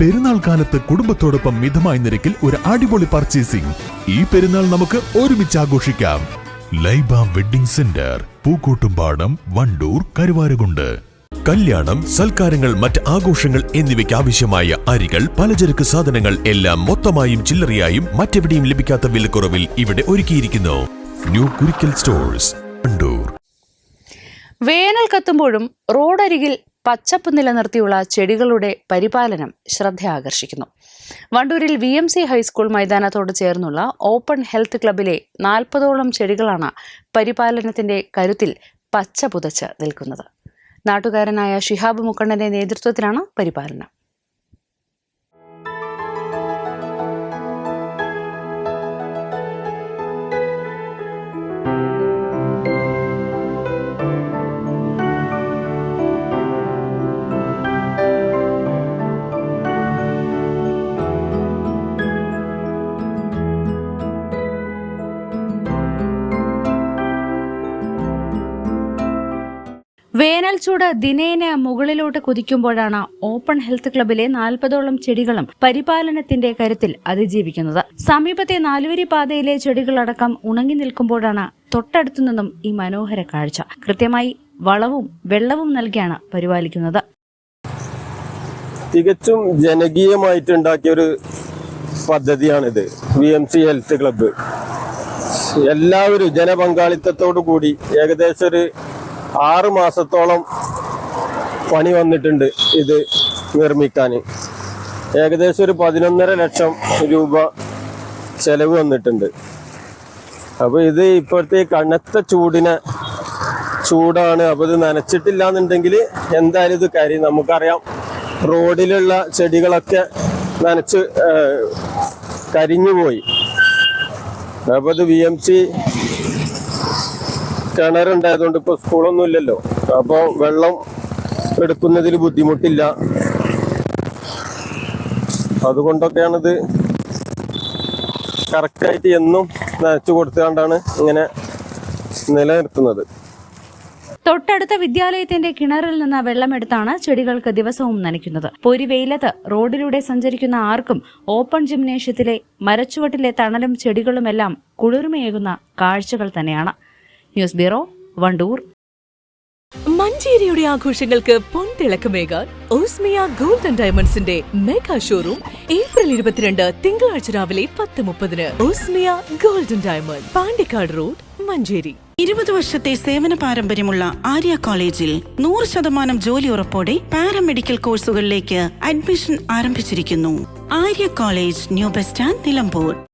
പെരുന്നാൾ കാലത്ത് കുടുംബത്തോടൊപ്പം മിതമായ നിരക്കിൽ ഒരു അടിപൊളി പർച്ചേസിംഗ് ഈ പെരുന്നാൾ നമുക്ക് ഒരുമിച്ച് ആഘോഷിക്കാം. Laiba wedding centre Pookkottumpadam Wandoor Karuvarakundu. കല്യാണം സൽക്കാരങ്ങൾ മറ്റ് ആഘോഷങ്ങൾ എന്നിവയ്ക്ക് ആവശ്യമായ അരികൾ പലചരക്ക് സാധനങ്ങൾ എല്ലാം മൊത്തമായും ചില്ലറയായും മറ്റെവിടെയും ലഭിക്കാത്ത വിലക്കുറവിൽ ഇവിടെ ഒരുക്കിയിരിക്കുന്നു. ന്യൂ കുരിക്കൽ സ്റ്റോഴ്സ് വേനൽ കത്തുമ്പോഴും റോഡരികിൽ പച്ചപ്പ് നിലനിർത്തിയുള്ള ചെടികളുടെ പരിപാലനം ശ്രദ്ധ ആകർഷിക്കുന്നു വണ്ടൂരിൽ V M C high school മൈതാനത്തോട് ചേർന്നുള്ള ഓപ്പൺ ഹെൽത്ത് ക്ലബിലെ നാൽപ്പതോളം ചെടികളാണ് പരിപാലനത്തിന്റെ കരുത്തിൽ പച്ച പുതച്ച് നിൽക്കുന്നത്. നാട്ടുകാരനായ ഷിഹാബ് മുക്കണ്ണന്റെ നേതൃത്വത്തിലാണ് പരിപാലനം. വേനൽ ചൂട് ദിനേന മുകളിലോട്ട് കുതിക്കുമ്പോഴാണ് ഓപ്പൺ ഹെൽത്ത് ക്ലബിലെ നാൽപ്പതോളം ചെടികളും പരിപാലനത്തിന്റെ കരുത്തിൽ അതിജീവിക്കുന്നത്. സമീപത്തെ നാലുവരി പാതയിലെ ചെടികളടക്കം ഉണങ്ങി നിൽക്കുമ്പോഴാണ് തൊട്ടടുത്തു നിന്നും ഈ മനോഹര കാഴ്ച. കൃത്യമായി വളവും വെള്ളവും നൽകിയാണ് പരിപാലിക്കുന്നത്. തികച്ചും ജനകീയമായിട്ട് ഉണ്ടാക്കിയ ഒരു പദ്ധതിയാണിത്. V M C health club. എല്ലാവരും ജനപങ്കാളിത്തത്തോടു കൂടി ഏകദേശം ഒരു ആറ് മാസത്തോളം പണി വന്നിട്ടുണ്ട് ഇത് നിർമ്മിക്കാൻ. ഏകദേശം ഒരു പതിനൊന്നര ലക്ഷം രൂപ ചെലവ് വന്നിട്ടുണ്ട്. അപ്പോൾ ഇത് ഇപ്പോഴത്തെ കനത്ത ചൂടിനെ ചൂടാണ്. അപ്പോൾ ഇത് നനച്ചിട്ടില്ല എന്നുണ്ടെങ്കിൽ എന്തായാലും ഇത് കാര്യം നമുക്കറിയാം. റോഡിലുള്ള ചെടികളൊക്കെ നനച്ച് കരിഞ്ഞു പോയി അപ്പോൾ ഇത് വി എം സി കിണറുണ്ടായതുകൊണ്ട് ഇപ്പോൾ സ്കൂളൊന്നും ഇല്ലല്ലോ. അപ്പോൾ വെള്ളം എടുക്കുന്നതിൽ ബുദ്ധിമുട്ടില്ല. അതുകൊണ്ടൊക്കെയാണിത് കറക്റ്റായിട്ട് എന്നും നനച്ചു കൊടുത്തുകൊണ്ടാണ് ഇങ്ങനെ നിലനിർത്തുന്നത്. തൊട്ടടുത്ത വിദ്യാലയത്തിന്റെ കിണറിൽ നിന്ന് വെള്ളമെടുത്താണ് ചെടികൾക്ക് ദിവസവും നനയ്ക്കുന്നത്. പൊരി വെയിലത്ത് റോഡിലൂടെ സഞ്ചരിക്കുന്ന ആർക്കും ഓപ്പൺ ജിംനേഷ്യത്തിലെ മരച്ചുവട്ടിലെ തണലും ചെടികളുമെല്ലാം കുളിർമയേകുന്ന കാഴ്ചകൾ തന്നെയാണ്. News bureau Wandoor. മഞ്ചേരിയുടെ ആഘോഷങ്ങൾക്ക് പൊൻതിളക്കമേകാൻ ഓസ്മിയ ഗോൾഡൻ ആൻഡ് ഡയമണ്ട്സിന്റെ മെഗാ ഷോറൂം ഏപ്രിൽ ഇരുപത്തിരണ്ട് തിങ്കളാഴ്ച രാവിലെ പത്ത് മുപ്പതിന്. Osmia golden and diamond Pandikkad road Manjeri. ഇരുപത് വർഷത്തെ സേവന പാരമ്പര്യമുള്ള ആര്യ കോളേജിൽ നൂറ് ശതമാനം ജോലി ഉറപ്പോടെ പാരാമെഡിക്കൽ കോഴ്സുകളിലേക്ക് അഡ്മിഷൻ ആരംഭിച്ചിരിക്കുന്നു. Arya college new bus stand Nilambur.